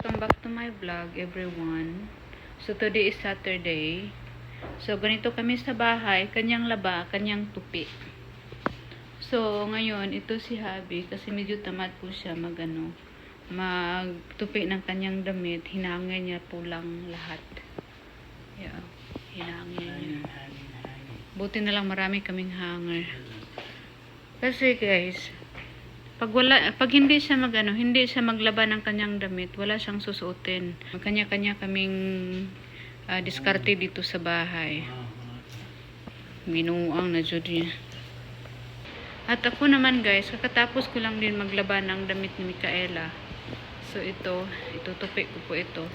welcome back to my vlog everyone. So today is Saturday. So ganito kami sa bahay, kanyang laba, kanyang tupi. So ngayon, ito si Habi kasi medyo tamad po siya magano magtupi ng kanyang damit, hinangin niya po lang lahat. Yeah, hinangin niya. Buti na lang marami kaming hanger. Kasi guys, pag wala pag hindi siya magano, hindi siya maglaba ng kanyang damit, wala siyang susuotin. Kanya-kanya kaming ah, diskarte dito sa bahay. Binuang na jud niya. At ako naman guys, kakatapos ko lang din maglaba ng damit ni Micaela. So ito, itutupi ko po ito.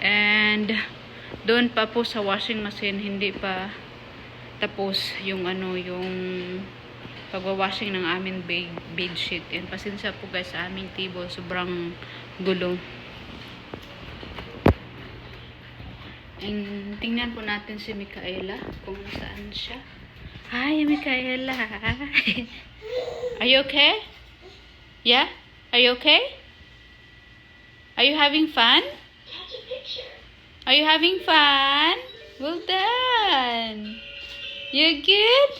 And doon pa po sa washing machine, hindi pa tapos yung ano, yung pagwa-washing ng aming bed, sheet. Yan, pasensya po guys sa aming table. Sobrang gulo. And tingnan po natin si Micaela kung saan siya. Hi, Micaela. Are you okay? Yeah? Are you okay? Are you having fun? Are you having fun? Well done. You're good?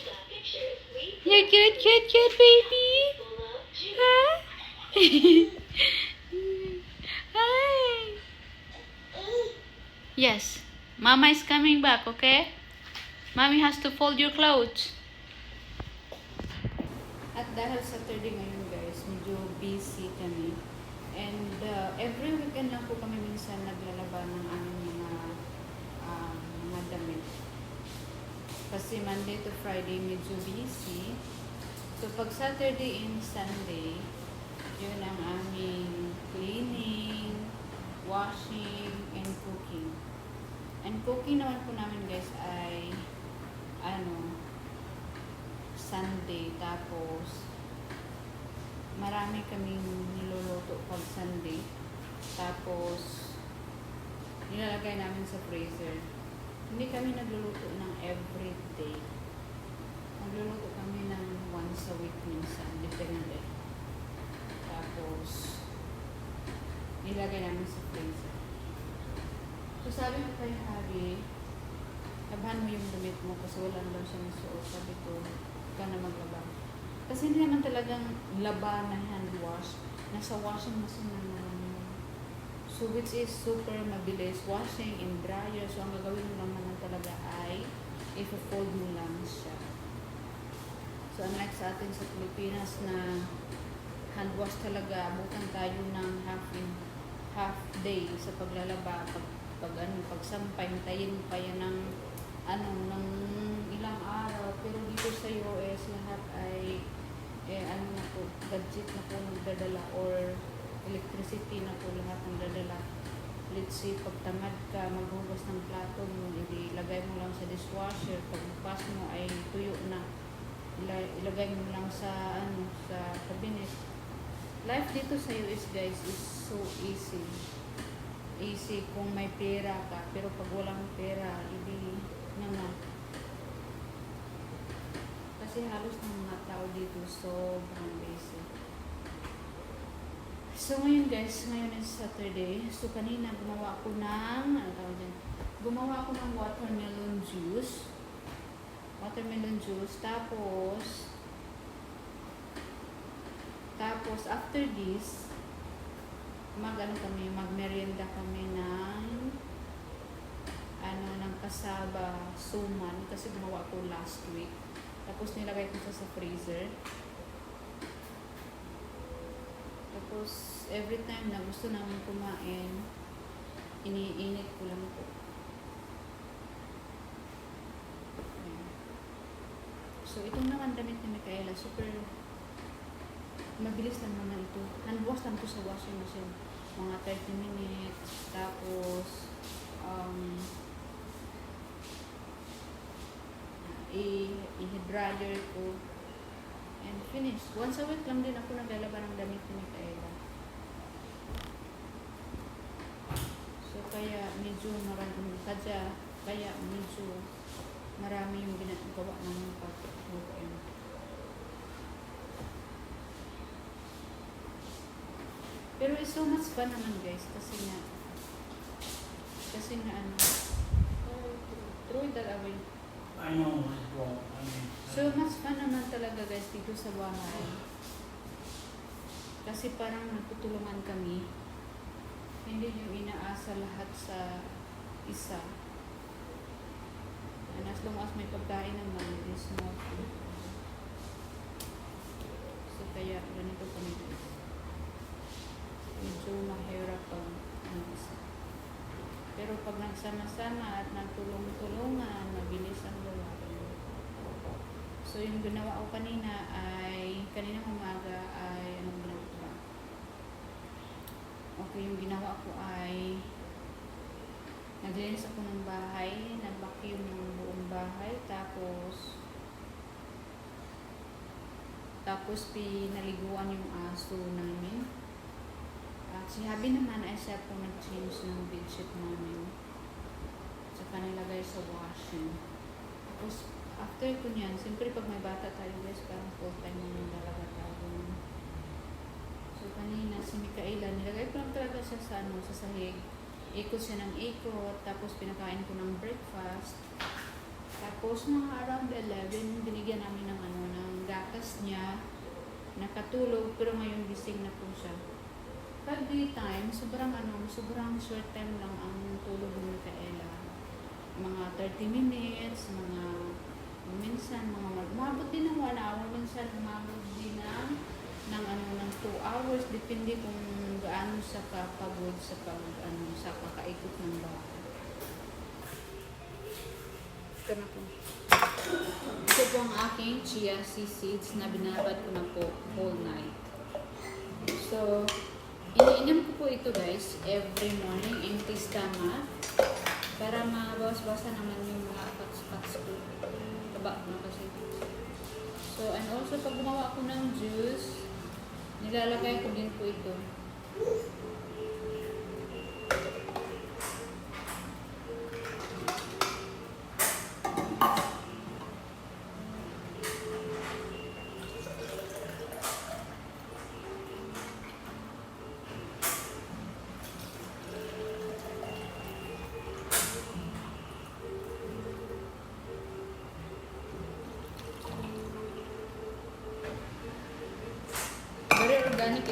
You're good, good, good, baby. Huh? Hi. Yes. Mama is coming back, okay? Mommy has to fold your clothes. At dahil Saturday ngayon guys, medyo busy kami. And uh, every weekend lang po kami minsan naglalaba ng aming mga um, mga damit. Kasi Monday to Friday medyo busy. So pag Saturday and Sunday, yun ang aming cleaning, washing, and cooking. And cooking naman po namin guys ay ano Sunday tapos marami kaming niluluto pag Sunday. Tapos, nilalagay namin sa freezer. Hindi kami nagluluto ng everyday. Nagluluto kami ng once a week minsan. Depende. Tapos, nilagay namin sa freezer. So, sabi ko kay Harry, labahan mo yung damit mo kasi wala naman siya nasuot. Sabi ko, ka na maglaba. Kasi hindi naman talagang laba na hand wash. Nasa washing machine naman yun. So which is super mabilis. Washing in dryer. So ang gagawin mo naman talaga ay i-fold mo lang siya. So unlike sa atin sa Pilipinas na hand wash talaga, abutan tayo ng half in half day sa paglalaba, pag, pag ano, pagsampay, tayin pa yan ng ano, ng ilang araw. Pero dito sa US, lahat ay eh, ano na po, gadget na po nagdadala or electricity na po lahat ng dadala. Let's say, pag tamad ka, maghugas ng plato mo, ilagay mo lang sa dishwasher. Pag bukas mo ay tuyo na. Ila- ilagay mo lang sa, ano, sa cabinet. Life dito sa US, guys, is so easy. Easy kung may pera ka. Pero pag walang pera, hindi naman. Kasi halos ng mga tao dito sobrang busy. So ngayon guys, ngayon is Saturday. So kanina gumawa ako ng, ano tawag dyan? Gumawa ako ng watermelon juice. Watermelon juice. Tapos, tapos after this, mag ano kami, magmerienda kami ng ano, ng kasaba suman kasi gumawa ko last week. Tapos nilagay ko sa freezer. Tapos every time na gusto namin kumain, iniinit ko lang po. So itong naman damit ni Micaela, super mabilis lang naman ito. Hand wash lang to sa washing machine. Mga 30 minutes. Tapos, um, i- i-dryer ko and finish. Once a week lang din ako naglalaba ng damit ni Micaela. So, kaya medyo marami, kaya, kaya medyo marami yung ginagawa ng pag-work Pero it's so much fun naman guys kasi nga kasi nga ano throw that away. I know it's wrong. I mean, So much fun naman talaga guys dito sa bahay. Kasi parang nagtutulungan kami. Hindi yung inaasa lahat sa isa. And as long as may pagkain naman, is not So kaya ganito kami guys. Medyo mahirap. Pero pag nagsama-sama at nagtulong-tulungan, mabilis ang gawa. So yung ginawa ko kanina ay, kanina umaga ay, anong ginawa ko ba? Okay, yung ginawa ko ay, naglinis ako ng bahay, nag-vacuum ng buong bahay, tapos, tapos pinaliguan yung aso namin. Si Habi naman ay siya po nag-change ng bedsheet namin. Saka nilagay sa washing. Tapos, after ko niyan, siyempre pag may bata tayo guys, parang full time mo nang dalaga tayo. So, kanina si Mikaela, nilagay ko lang talaga siya sa, ano, sa sahig. Ikot siya ng ikot, tapos pinakain ko ng breakfast. Tapos, mga around 11, binigyan namin ng, ano, ng gatas niya. Nakatulog, pero ngayon gising na po siya. Pag daytime, sobrang ano, sobrang short time lang ang tulog ni Mikaela. Mga 30 minutes, mga minsan mga magmabot din ng 1 hour, minsan umabot din ng, ng ano ng 2 hours, depende kung gaano sa kapagod sa pag ano sa kakaikot ng bahay. Ito na po. Ito po ang aking chia seeds na binabad ko na po whole night. So, iniinom ko po ito guys every morning empty stomach para mabawas-bawasan naman yung mga pats-pats ko. Taba na kasi. So, and also pag gumawa ako ng juice, nilalagay ko din po ito.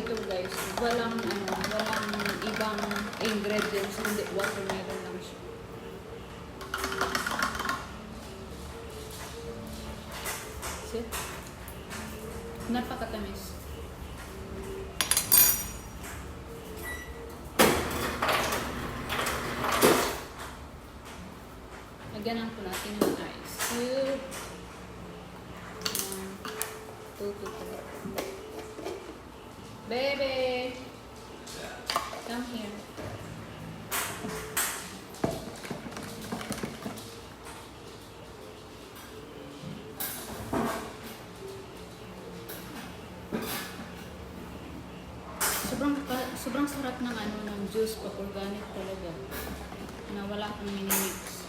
Ito guys. Walang ano, walang ibang ingredients, hindi watermelon lang siya. See? Napakatamis. Lagyan po natin ng ice cube. Sobrang sarap ng ano ng juice pag organic talaga. Na wala kang minimix.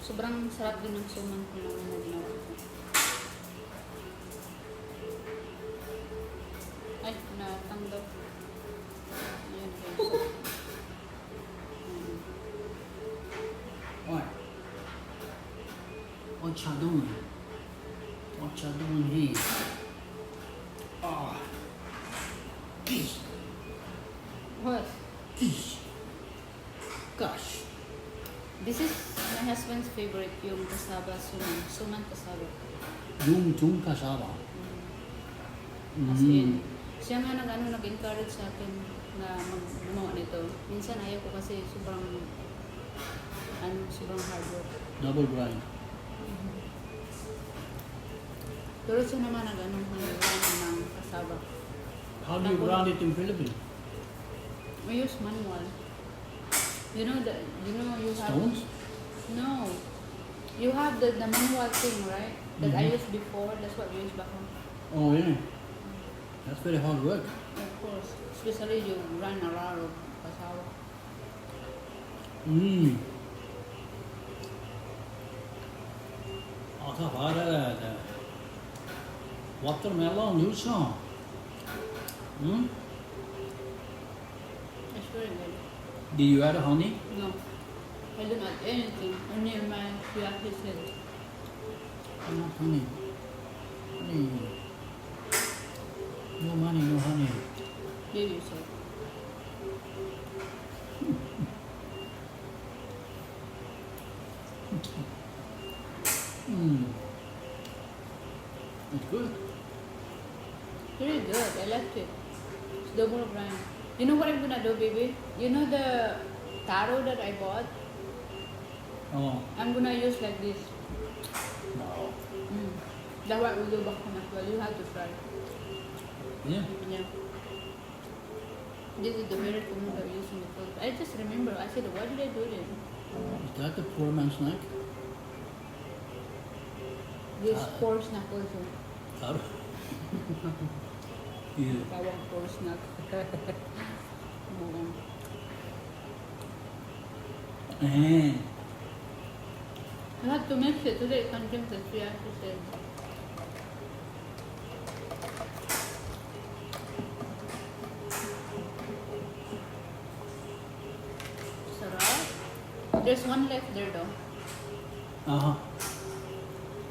Sobrang sarap din ng suman ko na ginawa What you doing? What you doing here? Ah. Geez. What? Geez. Gosh. This is my husband's favorite, yung kasaba suman. Suman kasaba. Yung yung kasaba. As in, Mm. siya nga nag, ano, nag-encourage sa akin na mag gumawa nito. Minsan ayaw ko kasi sobrang ano, sobrang hard work. Double grind. Naman nag ng kasaba. How do you grind it in Philippines? We use manual. You know the, you know you have Stones? No. You have the, the manual thing, right? That I Mhm. used before. That's what we use back home. Oh yeah. That's very hard work. Of course. Especially you run a lot of kasawa. Mm. Vara det. det. Watermelon, sa. Mm. It's very good. Did you add honey? No. I don't add anything. Only my seed. I want honey. Honey. No money, no honey. Baby said. Mm. It's good. Very good. I liked it. It's double grind. You know what I'm gonna do, baby? You know the taro that I bought? Oh, I'm gonna use like this. no. Mm. That's what we do back home as well. You have to try. Yeah. Yeah. This is the very common that we use in the Philippines. I just remember, I said, why did I do this? Is that the poor man's snack? This Ah. pork snack also. Taro. Yeah. Tawag pork snack. Oo. Eh. You have to mix it so that it contains the chia seed. Sarap. There's one left there though. Uh-huh.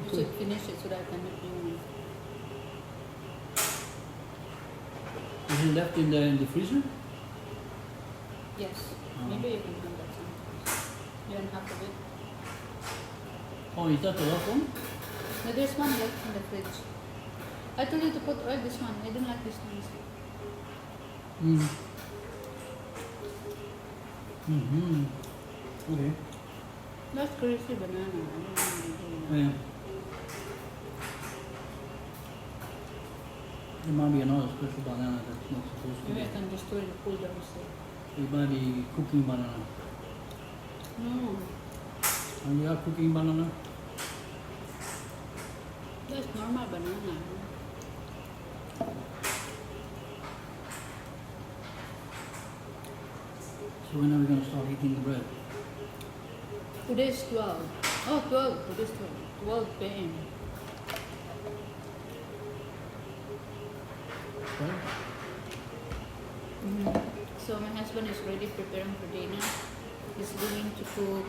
You should finish it so that I can make you Is it left in the in the freezer? Yes. Oh. Maybe you can have that some. You don't have to it? Oh, is that the last one? No, there's one left in the fridge. I told you to put all this one. I don't like this one. Mm. Mm-hmm. Okay. That's crazy banana. I don't know. Yeah. There might be another special banana that's not supposed to be. I can destroy the cool downstairs. It might be cooking banana. No, And you have cooking banana? that's normal banana. So when are we gonna start eating the bread? Today's 12. Oh, 12. Today's 12. 12 p.m. So my husband is already preparing for dinner. He's going to cook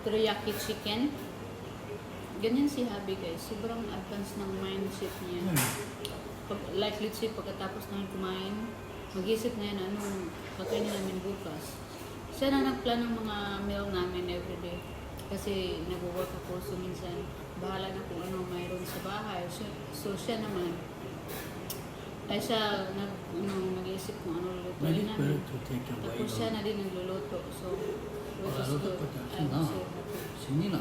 teriyaki chicken. Ganyan si Habi guys. Sobrang advanced ng mindset niya. Pag, like let's say pagkatapos namin kumain, mag-isip na yan anong kakainin namin bukas. Siya na nagplan ng mga meal namin everyday. Kasi nag-work ako so minsan bahala na kung ano mayroon sa bahay. So, so siya naman ay siya nag, ano, nag-iisip kung ano Maybe lulutuin it's better namin. to take a Tapos siya na din nagluluto. So, which is good. I'm Sina? so happy. sinina.